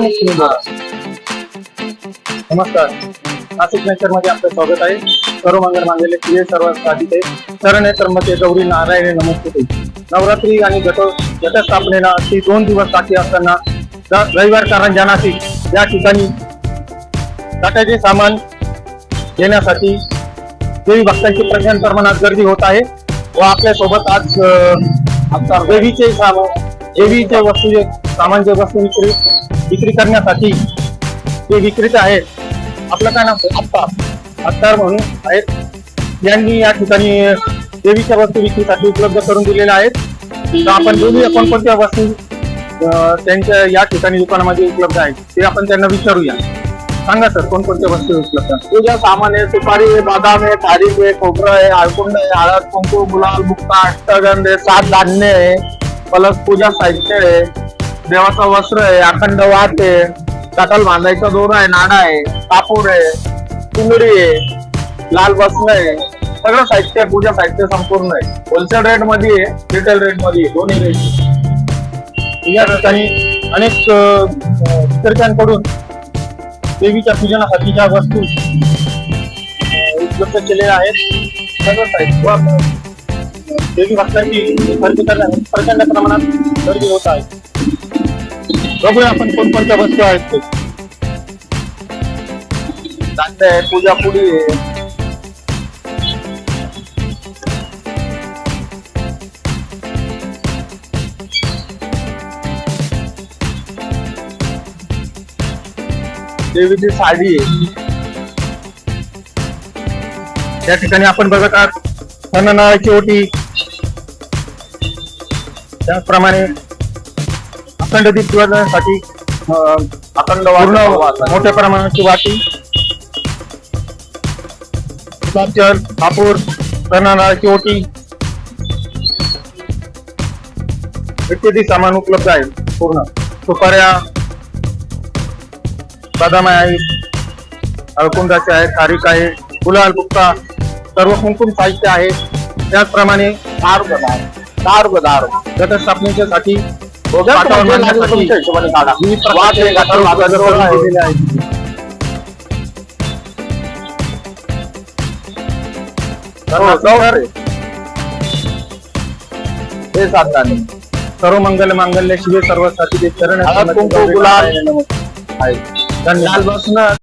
मुख्य नमस्कार. नाशिक नेचरमध्ये आपलं स्वागत आहे. सर्व मंगल मांगले प्रिय सर्व साधिते शरण त्र्यंबके गौरी नारायण नमस्ते. नवरात्री आणि घट घटस्थापनेला ती दोन दिवस बाकी असताना रविवार कारंजा नाशिक या ठिकाणी टाटाचे सामान घेण्यासाठी देवी भक्तांची प्रचंड प्रमाणात गर्दी होत आहे. व आपल्यासोबत आज अं, देवीचे सामान देवीचे वस्तू जे सामान जे वस्तू विक्री विक्री करण्यासाठी ते विक्रेते आहेत आपलं काय नाव? अत्तार अत्तार म्हणून आहेत. यांनी या ठिकाणी देवीच्या वस्तू विक्रीसाठी उपलब्ध करून दिलेल्या आहेत. तर आपण बोलूया कोणकोणत्या वस्तू त्यांच्या या ठिकाणी दुकानामध्ये उपलब्ध आहेत. ते आपण त्यांना विचारूया. सांगा सर कोणकोणत्या वस्तू उपलब्ध आहेत? पूजा सामान आहे सुपारी आहे बदाम आहे खारीक आहे खोबरं आहे आळकुंड आहे हळद कुंकू गुलाल मुक्ता अष्टगंध आहे सात धान्य आहे. प्लस पूजा साहित्य आहे देवाचं वस्त्र आहे अखंड वात आहे कटल बांधायचा दोरा आहे नाणा आहे कापूर आहे चुंदडी आहे लाल बसणं आहे सगळं साहित्य आहे पूजा साहित्य संपूर्ण आहे. होलसेल रेटमध्ये आहे रिटेल रेटमध्ये दोन्ही रेट या ठिकाणी अनेक विक्रेत्यांकडून देवीच्या पूजनासाठी ज्या वस्तू उपलब्ध केलेल्या आहेत सगळं साहित्य. व देवी भक्तांची खरेदी करण्यासाठी प्रचंड प्रमाणात गर्दी होत आहे. बघूया आपण कोणकोणत्या वस्तू आहेत ते. धान्य आहे पूजा पुडी आहे देवीची साडी आहे. या ठिकाणी आपण बघत आहात सणनाळाची ओटी. त्याचप्रमाणे अखंड दीप दिवसासाठी अखंड पूर्ण मोठ्या प्रमाणाची वाटी. गुलाबजल कापूर सणनाळाची ओटी. इत्यादी सामान उपलब्ध आहे पूर्ण. सुपाऱ्या बदाम आहे अळकुंदाचे आहे खारीक आहे गुलाल बुक्का सर्व कुंकुम साहित्य आहे. त्याचप्रमाणे दार मांडण्यासाठी तुमच्या हिशोबाने काढा. विविध प्रकारचे करून आहे. दिलेले आहेत. हो, हे सर्व मंगल मांगल्य शिवे सर्वसाठी चरण हळद, कुंकू, गुलाल. आहे. लाल धन्यवाद